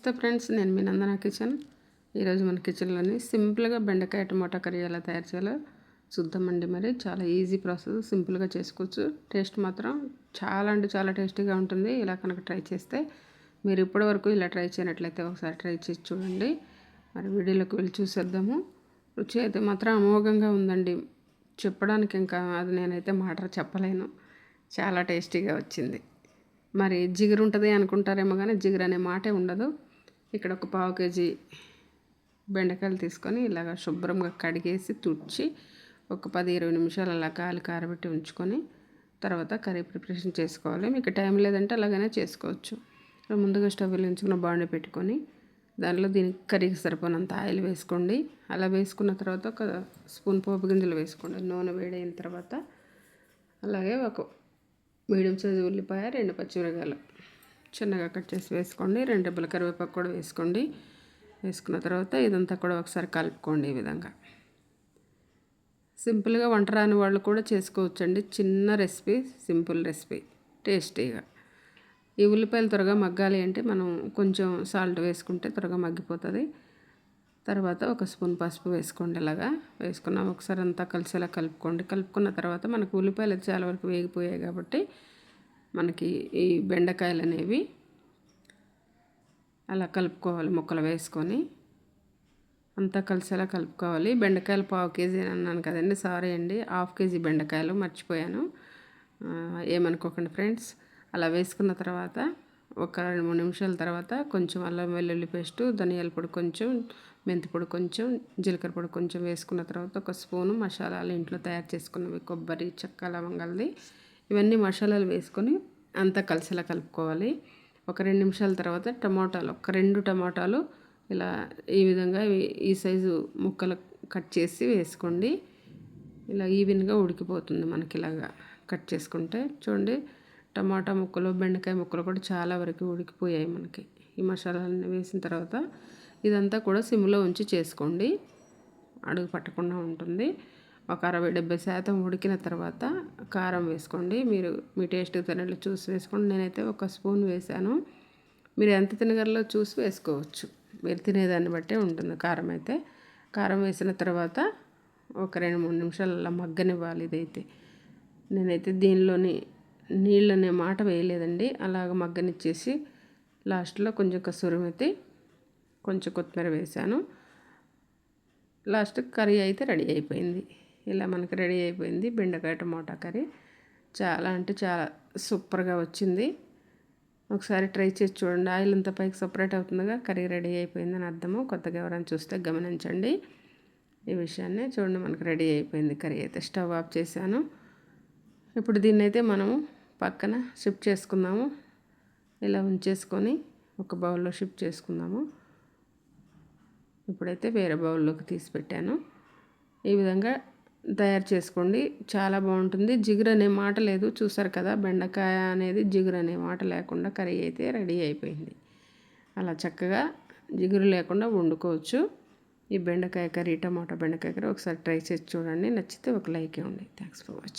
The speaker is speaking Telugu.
నమస్తే ఫ్రెండ్స్ నేను మీ నందన కిచెన్. ఈరోజు మన కిచెన్లోని సింపుల్గా బెండకాయ టమాటా కర్రీ ఎలా తయారు చేయాలో చూద్దామండి మరి. చాలా ఈజీ ప్రాసెస్ సింపుల్గా చేసుకోవచ్చు. టేస్ట్ మాత్రం చాలా అంటే చాలా టేస్టీగా ఉంటుంది. ఇలా కనుక ట్రై చేస్తే మీరు ఇప్పటి వరకు ఇలా ట్రై చేయనట్లయితే ఒకసారి ట్రై చేసి చూడండి. మరి వీడియోలోకి వెళ్ళి చూసేద్దాము. రుచి అయితే మాత్రం అమోఘంగా ఉందండి. చెప్పడానికి ఇంకా అది నేనైతే మాట చెప్పలేను. చాలా టేస్టీగా వచ్చింది. మరి జిగురు ఉంటుంది అనుకుంటారేమో కానీ జిగురు అనే మాటే ఉండదు. ఇక్కడ ఒక పావు కేజీ బెండకాయలు తీసుకొని ఇలాగ శుభ్రంగా కడిగేసి తుడిచి ఒక పది ఇరవై నిమిషాలు అలా కాలు కారబెట్టి ఉంచుకొని తర్వాత కర్రీ ప్రిపరేషన్ చేసుకోవాలి. మీకు టైం లేదంటే అలాగనే చేసుకోవచ్చు. ముందుగా స్టవ్ వెలిగించుకున్న బాండి పెట్టుకొని దానిలో దీనికి కర్రీకి సరిపోనంత ఆయిల్ వేసుకోండి. అలా వేసుకున్న తర్వాత ఒక స్పూన్ పోపు గింజలు వేసుకోండి. నూనె వేడైన తర్వాత అలాగే ఒక మీడియం సైజు ఉల్లిపాయ రెండు పచ్చిమిరకాయలు. చిన్నగా కట్ చేసి వేసుకోండి. రెండు రెబ్బల కరివేపాకు కూడా వేసుకోండి. వేసుకున్న తర్వాత ఇదంతా కూడా ఒకసారి కలుపుకోండి ఈ విధంగా. సింపుల్గా వంట రాని వాళ్ళు కూడా చేసుకోవచ్చండి. చిన్న రెసిపీ సింపుల్ రెసిపీ. టేస్టీగా. ఈ ఉల్లిపాయలు త్వరగా మగ్గాలి అంటే మనం కొంచెం సాల్ట్ వేసుకుంటే త్వరగా మగ్గిపోతుంది. తర్వాత ఒక స్పూన్ పసుపు వేసుకోండి ఇలాగా. వేసుకున్నాం. ఒకసారి అంతా కలిసేలా కలుపుకోండి. కలుపుకున్న తర్వాత మనకు ఉల్లిపాయలు చాలా వరకు వేగిపోయాయి కాబట్టి మనకి ఈ బెండకాయలు అనేవి అలా కలుపుకోవాలి ముక్కలు వేసుకొని. అంతా కలిసేలా కలుపుకోవాలి. బెండకాయలు పావు కేజీ అన్నాను కదండి సారీ అండి. హాఫ్ కేజీ బెండకాయలు మర్చిపోయాను. ఏమనుకోకండి ఫ్రెండ్స్. అలా వేసుకున్న తర్వాత ఒక రెండు మూడు నిమిషాల తర్వాత కొంచెం అల్లం వెల్లుల్లి పేస్టు ధనియాల పొడి కొంచెం మెంతి పొడి కొంచెం జీలకర్ర పొడి కొంచెం వేసుకున్న తర్వాత ఒక స్పూను మసాలాలు ఇంట్లో తయారు చేసుకున్నవి కొబ్బరి చెక్క లవంగల్ది ఇవన్నీ మసాలాలు వేసుకొని అంతా కలిసేలా కలుపుకోవాలి. ఒక రెండు నిమిషాల తర్వాత టమాటాలు ఒక రెండు టమాటాలు ఇలా ఈ విధంగా ఈ సైజు ముక్కలు కట్ చేసి వేసుకోండి. ఇలా ఈవెన్గా ఉడికిపోతుంది మనకి ఇలాగా కట్ చేసుకుంటే. చూడండి టమాటా ముక్కలు బెండకాయ ముక్కలు కూడా చాలా వరకు ఉడికిపోయాయి మనకి. ఈ మసాలాలన్నీ వేసిన తర్వాత ఇదంతా కూడా సిమ్లో ఉంచి చేసుకోండి. అడుగు పట్టకుండా ఉంటుంది. ఒక అరవై డెబ్బై శాతం ఉడికిన తర్వాత కారం వేసుకోండి. మీరు మీ టేస్ట్ తినట్లు చూసి వేసుకోండి. నేనైతే ఒక స్పూన్ వేసాను మీరు ఎంత తినగలలో చూసి వేసుకోవచ్చు. మీరు తినేదాన్ని బట్టే ఉంటుంది కారం అయితే. కారం వేసిన తర్వాత ఒక రెండు మూడు నిమిషాలు అలా మగ్గనివ్వాలి ఇదైతే. నేనైతే దీనిలోని నీళ్ళు అనే మాట వేయలేదండి. అలాగ మగ్గనిచ్చేసి లాస్ట్లో కొంచెం కసూరమెత్తి కొంచెం కొత్తిమీర వేసాను లాస్ట్ కర్రీ అయితే రెడీ అయిపోయింది. ఇలా మనకి రెడీ అయిపోయింది బెండకాయ టమాటా కర్రీ. చాలా అంటే చాలా సూపర్గా వచ్చింది. ఒకసారి ట్రై చేసి చూడండి. ఆయిల్ అంతా పైకి సపరేట్ అవుతుందిగా కర్రీ రెడీ అయిపోయిందని అర్థము. కొత్తగా ఎవరైనా చూస్తే గమనించండి. ఈ విషయాన్ని చూడండి మనకు రెడీ అయిపోయింది కర్రీ అయితే. స్టవ్ ఆఫ్ చేశాను. ఇప్పుడు దీన్ని అయితే మనము పక్కన షిఫ్ట్ చేసుకుందాము. ఇలా ఉంచేసుకొని ఒక బౌల్లో షిఫ్ట్ చేసుకుందాము. ఇప్పుడైతే వేరే బౌల్లోకి తీసి పెట్టాను. ఈ విధంగా తయారు చేసుకోండి. చాలా బాగుంటుంది. జిగురు అనే మాట లేదు. చూసారు కదా బెండకాయ అనేది జిగురు అనే మాట లేకుండా కర్రీ అయితే రెడీ అయిపోయింది. అలా చక్కగా జిగురు లేకుండా వండుకోవచ్చు. ఈ బెండకాయ కర్రీ టమాటా బెండకాయ కర్రీ ఒకసారి ట్రై చేసి చూడండి. నచ్చితే ఒక లైక్ ఇవ్వండి. Thanks for watching